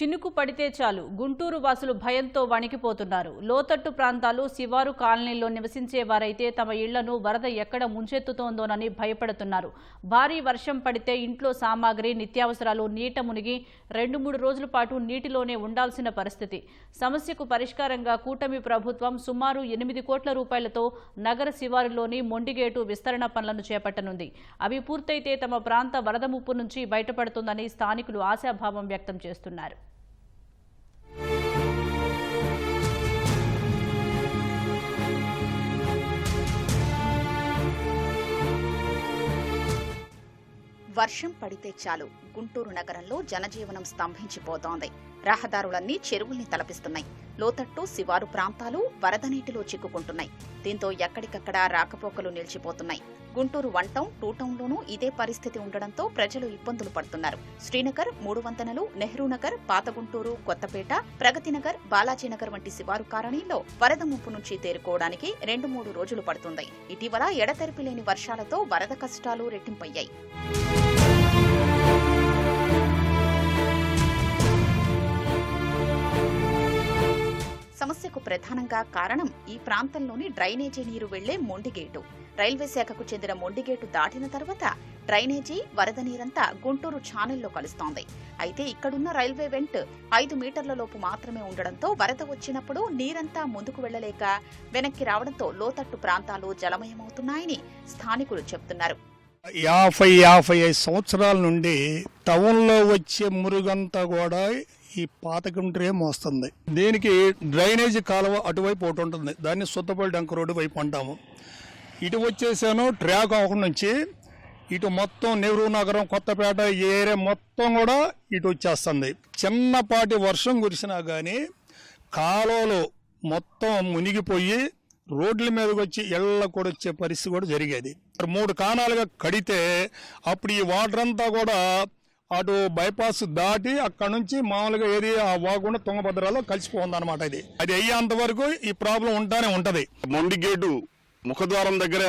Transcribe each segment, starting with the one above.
చినుకు పడితే చాలు. గుంటూరు వాసులు భయంతో వణికిపోతున్నారు. లోతట్టు ప్రాంతాలు శివారు కాలనీల్లో నివసించే వారైతే తమ ఇళ్ళను వరద ఎక్కడ ముంచెత్తుతోందోనని భయపడుతున్నారు. భారీ వర్షం పడితే ఇంట్లో సామాగ్రి నిత్యావసరాలు నీట మునిగి రెండు మూడు రోజుల పాటు నీటిలోనే ఉండాల్సిన పరిస్థితి. సమస్యకు పరిష్కారంగా కూటమి ప్రభుత్వం సుమారు ఎనిమిది కోట్ల రూపాయలతో నగర శివారులోని మొండిగేటు విస్తరణ పనులను చేపట్టనుంది. అవి పూర్తయితే తమ ప్రాంత వరద ముప్పు నుంచి బయటపడుతుందని స్థానికులు ఆశాభావం వ్యక్తం చేస్తున్నారు. వర్షం పడితే చాలు. గుంటూరు నగరంలో జనజీవనం స్తంభించిపోతోంది. రహదారులన్నీ చెరువుల్ని తలపిస్తున్నాయి. లోతట్టు శివారు ప్రాంతాలు వరద నీటిలో చిక్కుకుంటున్నాయి. దీంతో ఎక్కడికక్కడ రాకపోకలు నిలిచిపోతున్నాయి. గుంటూరు వన్ టౌన్ టూ టౌన్లోనూ ఇదే పరిస్థితి ఉండడంతో ప్రజలు ఇబ్బందులు పడుతున్నారు. శ్రీనగర్ మూడు వంతెనలు నెహ్రూ నగర్ పాత గుంటూరు కొత్తపేట ప్రగతినగర్ బాలాజీనగర్ వంటి శివారు కాలనీలో వరద ముప్పు నుంచి తేరుకోవడానికి రెండు మూడు రోజులు పడుతుంది. ఇటీవల ఎడతెరిపి లేని వర్షాలతో వరద కష్టాలు రెట్టింపయ్యాయి. ప్రధానంగా కారణం ఈ ప్రాంతంలోని డ్రైనేజీ నీరు వెళ్ళే మొండిగేటు. రైల్వే శాఖకు చెందిన మొండిగేటు దాటిన తర్వాత డ్రైనేజీ వరద నీరంతా గుంటూరు ఛానల్లో కలుస్తోంది. అయితే ఇక్కడున్న రైల్వే వెంట్ ఐదు మీటర్ల లోపు మాత్రమే ఉండడంతో వరద వచ్చినప్పుడు నీరంతా ముందుకు వెళ్ళలేక వెనక్కి రావడంతో లోతట్టు ప్రాంతాలు జలమయమవుతున్నాయని స్థానికులు చెబుతున్నారు యాభై యాభై ఐదు సంవత్సరాల నుండి టౌన్లో వచ్చే మురుగంతా కూడా ఈ పాతకంట్రే మోస్తుంది. దీనికి డ్రైనేజీ కాలువ అటువైపు ఒకటి ఉంటుంది. దాన్ని సుత్తపల్లి డంక రోడ్డు వైపు అంటాము. ఇటు వచ్చేసాను ట్రాక్ ఒక నుంచి. ఇటు మొత్తం నెహ్రూ నగరం కొత్తపేట ఈ ఏరియా మొత్తం కూడా ఇటు వచ్చేస్తుంది. చిన్నపాటి వర్షం కురిసినా కానీ కాలువలు మొత్తం మునిగిపోయి రోడ్ల మీదకి వచ్చి ఎళ్ళ కూడా వచ్చే పరిస్థితి కూడా జరిగేది. మూడు కాణాలుగా కడితే అప్పుడు ఈ వాటర్ అంతా కూడా అటు బైపాస్ దాటి అక్కడ నుంచి మామూలుగా ఏది ఆ వాగుండ తుంగభద్రలో కలిసిపోతుంది అనమాట ఇది. అది అయ్యేంత వరకు ఈ ప్రాబ్లం ఉంటానే ఉంటది. మొండి గేటు ముఖద్వారం దగ్గర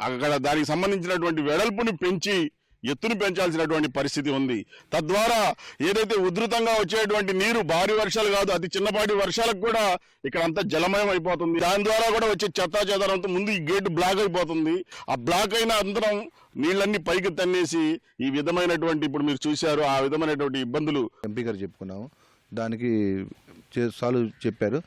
అక్కడ దానికి సంబంధించినటువంటి వెడల్పుని పెంచి ఎత్తును పెంచాల్సినటువంటి పరిస్థితి ఉంది. తద్వారా ఏదైతే ఉధృతంగా వచ్చేటువంటి నీరు భారీ వర్షాలు కాదు అతి చిన్నపాటి వర్షాలకు కూడా ఇక్కడ అంతా జలమయం అయిపోతుంది. దాని ద్వారా కూడా వచ్చే చెత్తా చెదారంతో ముందు ఈ గేటు బ్లాక్ అయిపోతుంది. ఆ బ్లాక్ అయిన అంతరం నీళ్ళన్నీ పైకి తన్నేసి ఈ విధమైనటువంటి ఇప్పుడు మీరు చూశారు ఆ విధమైనటువంటి ఇబ్బందులు ఎంపీ గారు చెప్పుకున్నాము. దానికి చే- సాల్వ్ చెప్పారు.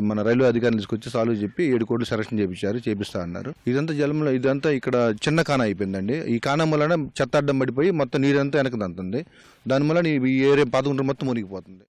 మన రైల్వే అధికారులు తీసుకొచ్చి సాల్వ్ చెప్పి ఏడు కోట్లు సెలక్షన్ చేయించారు చేపిస్తా అన్నారు. ఇదంతా జలంలో ఇదంతా ఇక్కడ చిన్న కాన అయిపోయిందండి. ఈ కానం వలన చెత్త అడ్డం పడిపోయి మొత్తం నీరంతా వెనకదంతుంది దాని వలన ఈ ఏరియా పాతకుంటారు మొత్తం మునిగిపోతుంది.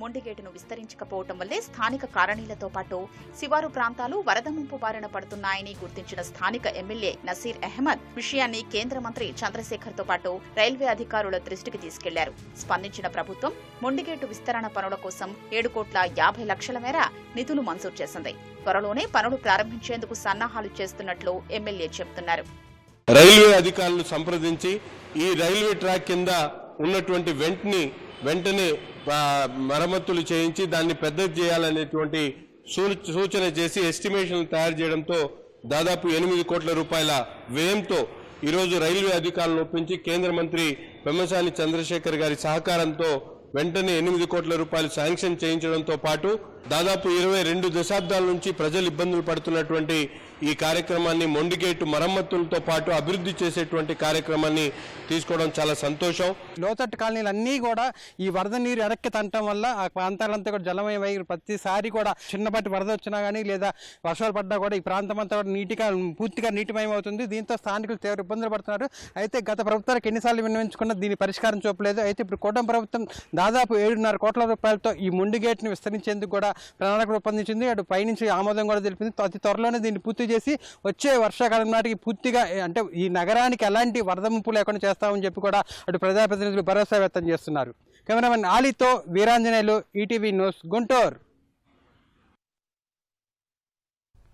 మొండిగేటును విస్తరించకపోవటం వల్లే స్థానిక కారణీలతో పాటు శివారు ప్రాంతాలు వరద ముంపు బారిన పడుతున్నాయని గుర్తించిన స్థానిక ఎమ్మెల్యే నసీర్ అహ్మద్ విషయాన్ని కేంద్ర మంత్రి చంద్రశేఖర్తో పాటు రైల్వే అధికారుల దృష్టికి తీసుకెళ్ళారు. స్పందించిన ప్రభుత్వం మొండిగేటు విస్తరణ పనుల కోసం ఏడు కోట్ల యాభై లక్షల మేర నిధులు మంజూరు చేసింది. త్వరలోనే పనులు ప్రారంభించేందుకు సన్నాహాలు చేస్తున్నట్లు ఎమ్మెల్యే చెబుతున్నారు. రైల్వే అధికారులు సంప్రదించి ఈ రైల్వే ట్రాక్ కింద ఉన్నటువంటి వెంటనే వెంటనే మరమ్మతులు చేయించి దాన్ని పెద్దది చేయాలనేటువంటి సూ- సూచన చేసి ఎస్టిమేషన్ తయారు చేయడంతో దాదాపు ఎనిమిది కోట్ల రూపాయల వ్యయంతో ఈరోజు రైల్వే అధికారులను ఒప్పించి కేంద్ర మంత్రి పెమ్మసాని చంద్రశేఖర్ గారి సహకారంతో వెంటనే ఎనిమిది కోట్ల రూపాయలు శాంక్షన్ చేయించడంతో పాటు దాదాపు ఇరవై రెండు దశాబ్దాల నుంచి ప్రజలు ఇబ్బందులు పడుతున్నటువంటి ఈ కార్యక్రమాన్ని మొండిగేటు మరమ్మతులతో పాటు అభివృద్ధి చేసేటువంటి కార్యక్రమాన్ని తీసుకోవడం చాలా సంతోషం. లోతట్టు కాలనీలు అన్నీ కూడా ఈ వరద నీరు ఎరక్కి తంటం వల్ల ఆ ప్రాంతాలంతా కూడా జలమయమై ప్రతిసారి కూడా చిన్నపాటి వరద వచ్చినా కానీ లేదా వర్షాలు పడ్డా కూడా ఈ ప్రాంతం అంతా కూడా నీటిగా పూర్తిగా నీటిమయం అవుతుంది దీంతో స్థానికులు తీవ్ర ఇబ్బందులు పడుతున్నారు. అయితే గత ప్రభుత్వాలకు ఎన్నిసార్లు విన్నవించుకున్నా దీని పరిష్కారం చూపలేదు. అయితే ఇప్పుడు కూటమి ప్రభుత్వం దాదాపు ఏడున్నర కోట్ల రూపాయలతో ఈ మొండిగేట్ను విస్తరించేందుకు కూడా ప్రణాళిక రూపొందించింది. అటు పైనుంచి ఆమోదం కూడా తెలిపింది. అతి త్వరలోనే దీన్ని పూర్తి చేసి వచ్చే వర్షాకాలం నాటికి పూర్తిగా అంటే ఈ నగరానికి ఎలాంటి వరద ముప్పు లేకుండా చేస్తామని చెప్పి కూడా అటు ప్రజాప్రతినిధులు భరోసా వ్యక్తం చేస్తున్నారు. కెమెరామెన్ ఆలీతో వీరాంజనేయులు ఈటీవీ న్యూస్ గుంటూరు.